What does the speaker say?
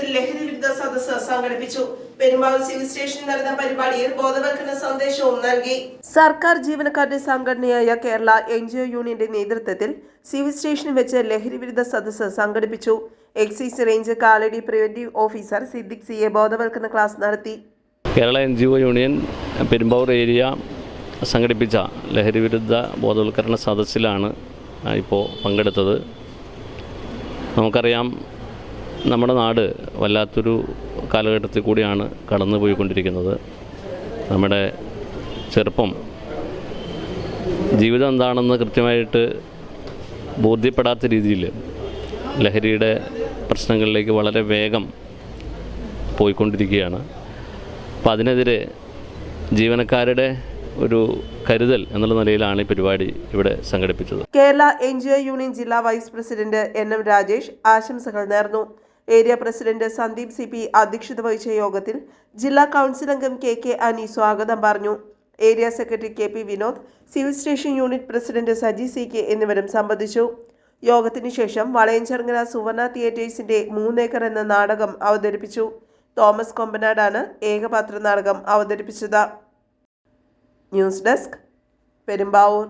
പങ്കെടുത്തിൽ ലഹരി വിരുദ്ധ സദസ് സംഘടിപ്പിച്ചു. പെരുമ്പാവൂർ സിവിൽ സ്റ്റേഷനിൽ നടന്ന പരിപാടിയിൽ ബോധവൽക്കരണ സന്ദേശവും നൽകി. സർക്കാർ ജീവനക്കാരുടെ സംഘടനയായ കേരള എൻ ജി ഒ യൂണിയന്റെ നേതൃത്വത്തിൽ സിവിൽ സ്റ്റേഷനിൽ വെച്ച് ലഹരി വിരുദ്ധ സദസ് സംഘടിപ്പിച്ചു. Excise range Kalady preventive officer Siddique സിയെ ബോധവൽക്കരണ ക്ലാസ് നടത്തി. Kerala N G O union Perumbavoor area സംഘടിപ്പിച്ച ലഹരി വിരുദ്ധ ബോധവൽക്കരണ സദസ്സിലാണ് ഇപ്പോൾ പങ്കെടുത്തത്. നമുക്കറിയാം നമ്മുടെ നാട് വല്ലാത്തൊരു കാലഘട്ടത്തിൽ കൂടിയാണ് കടന്നു പോയിക്കൊണ്ടിരിക്കുന്നത് നമ്മുടെ ചെറുപ്പം ജീവിതം എന്താണെന്ന് കൃത്യമായിട്ട് ബോധ്യപ്പെടാത്ത രീതിയിൽ ലഹരിയുടെ പ്രശ്നങ്ങളിലേക്ക് വളരെ വേഗം പോയിക്കൊണ്ടിരിക്കുകയാണ്. അപ്പോൾ അതിനെതിരെ ജീവനക്കാരുടെ ഒരു കരുതൽ എന്നുള്ള നിലയിലാണ് ഈ പരിപാടി ഇവിടെ സംഘടിപ്പിച്ചത്. കേരള എൻ യൂണിയൻ ജില്ലാ vice president N M Rajesh ആശംസകൾ നേർന്നു. Area president Sandeep C P അധ്യക്ഷത വഹിച്ച യോഗത്തിൽ ജില്ലാ കൗൺസിൽ അംഗം കെ കെ അനി സ്വാഗതം പറഞ്ഞു. Area secretary K P Vinod civil station unit president Saji C K എന്നിവരും സംബന്ധിച്ചു. യോഗത്തിന് ശേഷം വളയഞ്ചർങ്ങര സുവർണ തിയേറ്റേഴ്സിന്റെ മൂന്നേക്കർ എന്ന നാടകം അവതരിപ്പിച്ചു. തോമസ് കൊമ്പനാടാണ് ഏകപാത്ര നാടകം അവതരിപ്പിച്ചത്. News desk Perumbavoor.